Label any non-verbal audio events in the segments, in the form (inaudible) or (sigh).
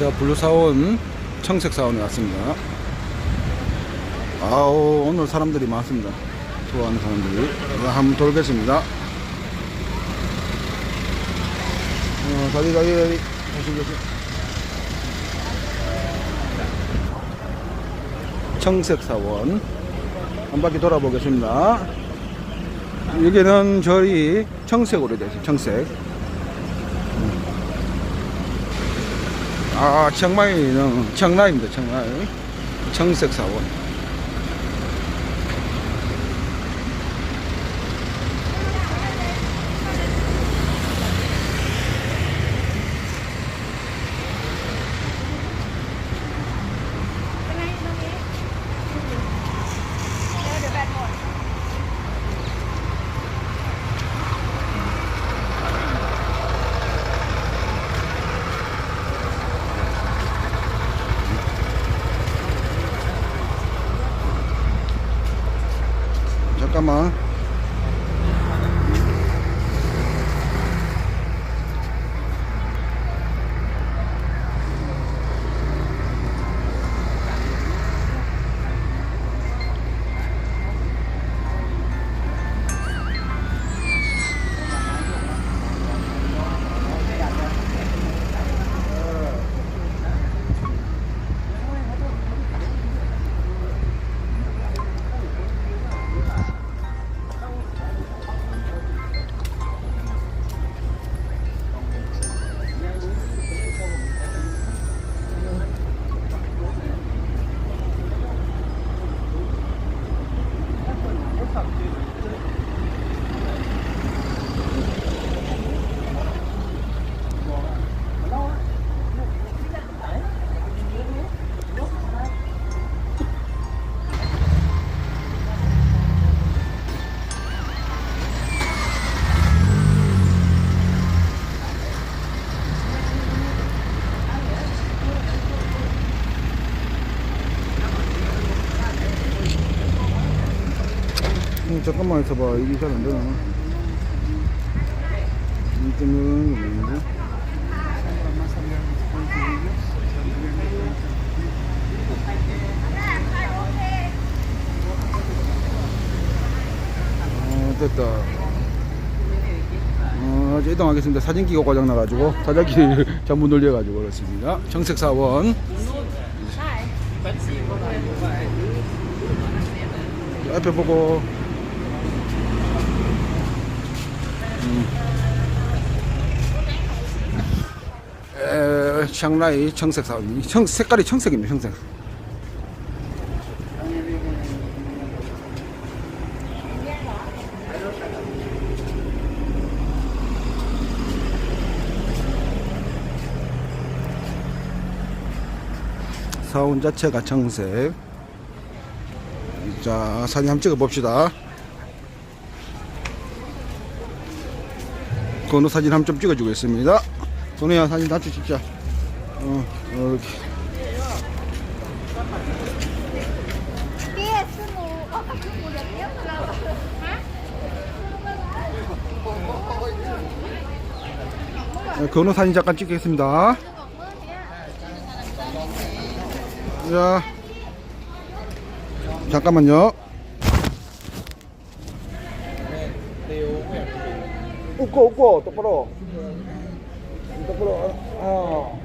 제가 블루 사원, 청색 사원에 왔습니다. 아우, 오늘 사람들이 많습니다. 좋아하는 사람들이. 이거 한번 돌겠습니다. 어, 다리, 다리. 다시, 다시. 청색 사원. 한 바퀴 돌아보겠습니다. 여기는 저희 청색으로 되어 있어요. 청색. 아, 청마이는 청라입니다. 청라이. 청색 사원. 음, 잠깐만 있어봐. 이게 잘 안 되나? 이때는 뭐인데? 어, 됐다. 어, 이동하겠습니다. 사진기가 고장 나가지고 사장기 (laughs) 전부 눌려가지고 그렇습니다. 정색 사원. 앞에 보고. 샹라이 청색 사원. 청, 색깔이 청색입니다. 청색. 사원 자체가 청색. 자, 사진 한번 찍어 봅시다. 건우 사진 한점 찍어주겠습니다. 건우야 사진 같이 찍자. 어, 이렇게. 네, 건우 사진 잠깐 찍겠습니다. 자, 잠깐만요. 웃고 웃고 똑바로. ところああ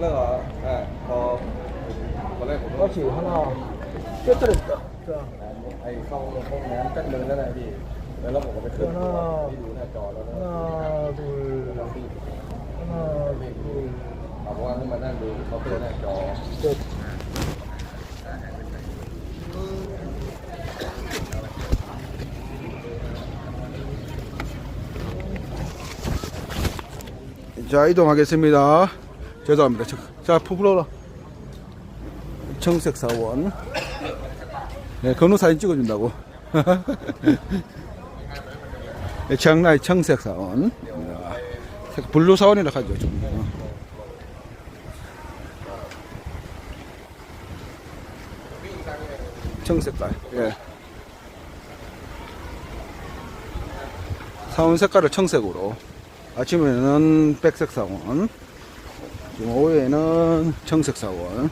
なんかはいこうこれこれฉี่ข้างนอกก็สรุปก็ไอ้เข้าห้องน้ำกั้นเดินนั่นแหละพี่แล้วเราผมก็ไปขึ้นที่ดูหน้าจอแล้วนะดูแล้วพี่เอาว่าขึ้นมานั่งดูเขาเพื่อหน้าจอจบ 자 이동하겠습니다. 죄송합니다. 저- 자 포프로라 청색 사원. 네, 건우 사진 찍어준다고. (laughs) 네, 장나의 청색 사원. 색- 블루 사원이라 하죠. 좀. 어. 청색깔. 예. 사원 색깔을 청색으로. 아침에는 백색 사원. 지금 오후에는 청색 사원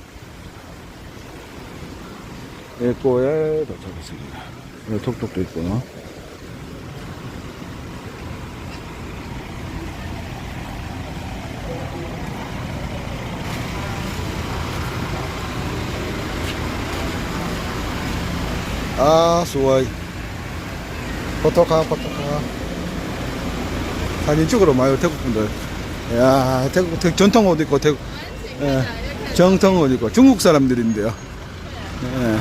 일고에 도착했습니다. 여기 톡톡도 있고요. 아, 수아이. 포토카, 포토카. 사진 찍으러 와요, 태국 분들. 야, 태국, 태국 전통 옷 입고, 태국, 예, 정통 옷 입고, 중국 사람들인데요. 예.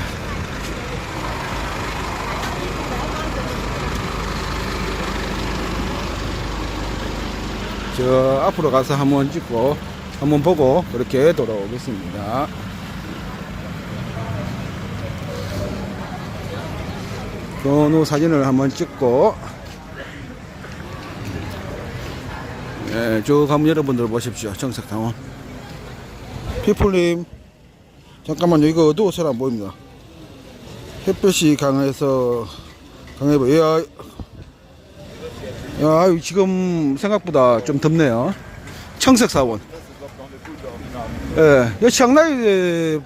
저 앞으로 가서 한번 찍고, 한번 보고, 그렇게 돌아오겠습니다. 건우 사진을 한번 찍고 예, 쭉 한번 여러분들 보십시오. 정색당원. 피플님 잠깐만요. 이거 어두워서 안 보입니다. 햇볕이 강해서 강해 보여 야, 야 지금 생각보다 좀 덥네요. 청색사원. 예, 이 청라이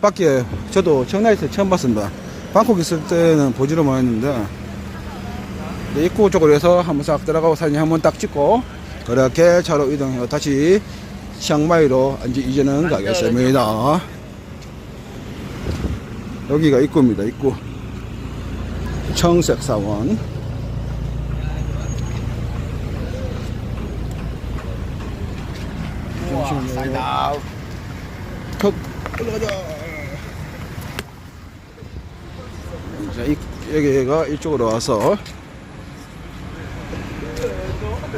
밖에 저도 청라이에서 처음 봤습니다. 방콕 있을 때는 보지로만 했는데 네, 입구 쪽으로 해서 한번 싹 들어가고 사진 한번 딱 찍고 그렇게 차로 이동해서 다시 치앙마이로 이제 이제는 가겠습니다. 여기가 입구입니다. 입구 청색 사원. 컷 올라가자. 자, 이, 여기가 이쪽으로 와서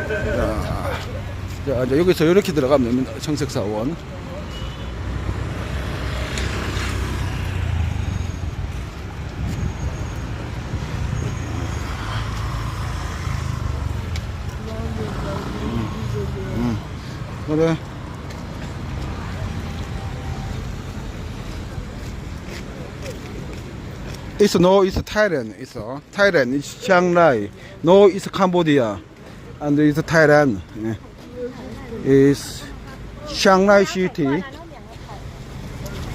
자, 자, 이제 여기서 이렇게 들어가면 됩니다. 청색사원. 음, 음. 그래. Thailand. It's uh, Thailand. It's Chiang Rai. No, it's Cambodia, and it's Thailand. Yeah. It's Chiang Rai city.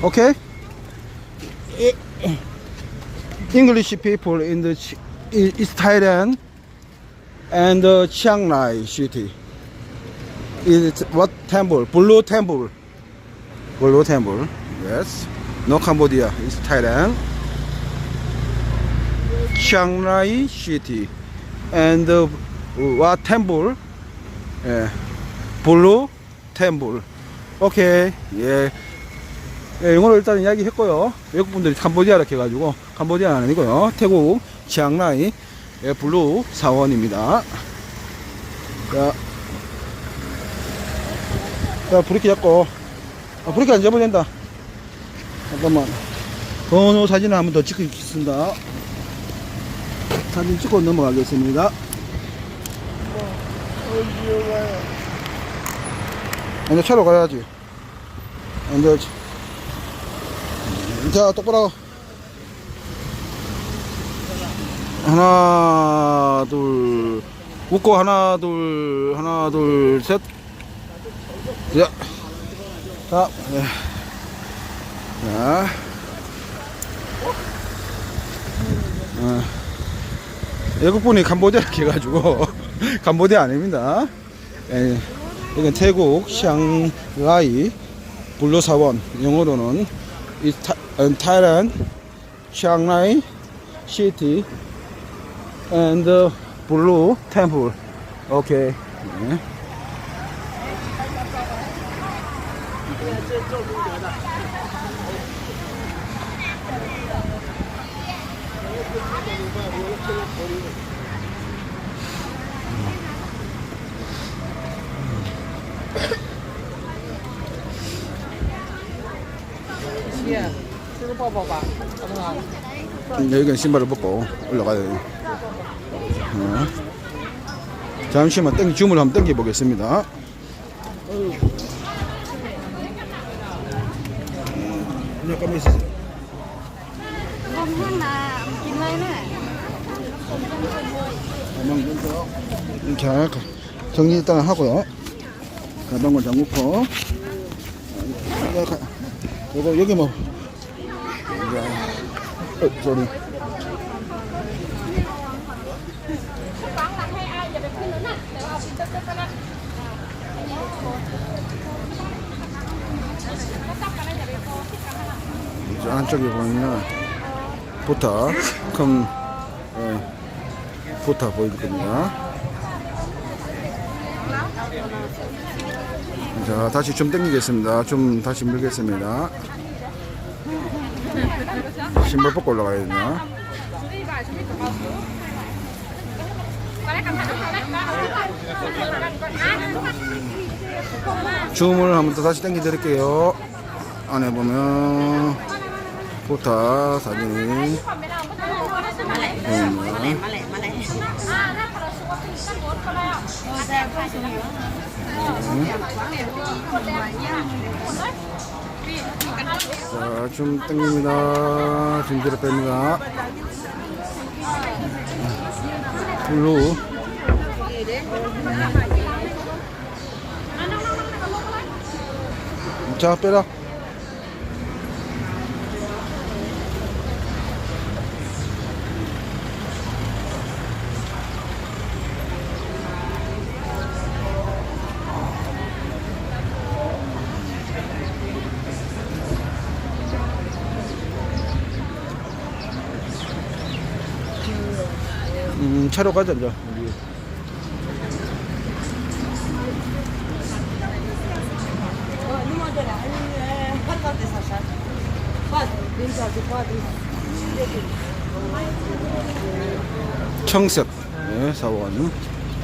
Okay. English people in the Ch- i- Thailand and uh, Chiang Rai city. It's what temple? Blue temple. Blue temple. Yes. No Cambodia. It's Thailand. Chiang Rai city and uh, what temple? 예, 블루 템블. 오케이. 예. 예, 영어로 일단 이야기 했고요. 외국 분들이 캄보디아라 해가지고 캄보디아는 아니고요. 태국 치앙라이 예, 블루 사원입니다. 자, 자 브레이크 잡고 아, 브레이크 안 잡아야 된다. 잠깐만. 번호 사진을 한번 더 찍겠습니다. 사진 찍고 넘어가겠습니다. 이제 차로 가야지. 이제 자 똑바로 하나 둘 웃고 하나 둘 하나 둘셋 자, 자, 네. 자. 어. 외국분이 캄보디아 이렇게 해가지고 캄보디아 아닙니다. 예, 이건 태국 샹라이 블루 사원 영어로는 이 타이란 샹라이 시티 and blue. 오케이. 네. 여기는 신발을 벗고 올라가야 돼요. 어. 잠시만 땡 줌을 한번 당겨 보겠습니다. 있으세요. Chín lên này. 가방 먼저 이렇게 정리 일단 하고요. 가방을 잠그고 여기 뭐. 자, 어. 이제 안쪽에 보면 보타 큰 예, 보타 보일 겁니다. 자 다시 좀 당기겠습니다. 좀 다시 밀겠습니다. 신발 벗고 올라가야 되나? 줌을 한번 더 다시 당겨 드릴게요. 안에 보면 보타 사진이 보입니다. 자, 좀 당깁니다. 좀 뒤로 뺍니다. 블루. 자, 빼라. 음, 차로 가자, 이제. 우리. 청색 네, 사원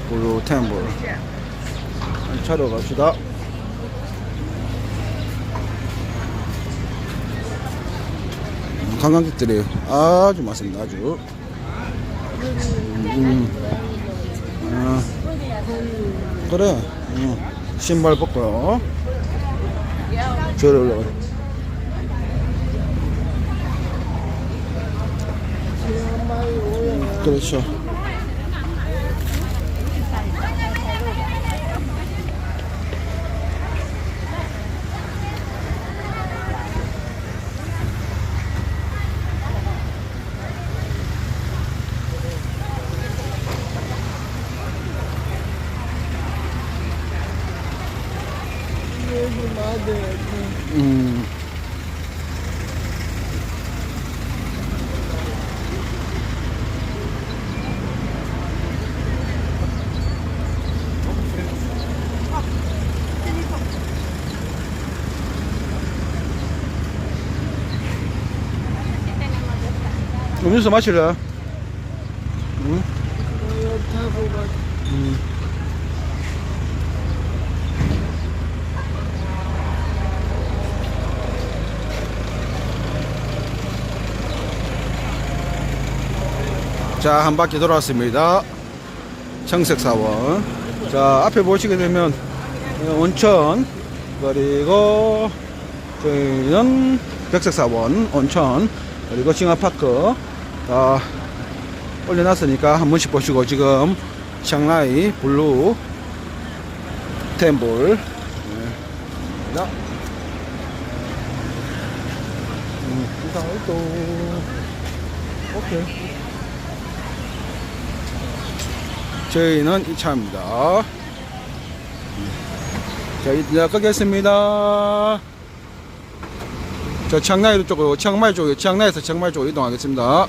블루 템블 차로 갑시다 음, 관광객들이 아주 많습니다 아주 음, 아, 그래. 음, 신발 벗고요 저리 올라가. 그렇죠 음료수 마실래? 응? 음. 자, 한 바퀴 돌아왔습니다. 청색 사원. 자, 앞에 보시게 되면 어, 온천 그리고 저희는 백색 사원, 온천 그리고 징하파크 다 올려놨으니까 한 번씩 보시고 지금 샹라이 블루 템볼 네. 자. 음, 또 오케이. 저희는 이 차입니다. 자, 이제 끄겠습니다. 저 청라이 쪽으로, 청마이 쪽으로, 청라에서 청마이 쪽으로 이동하겠습니다.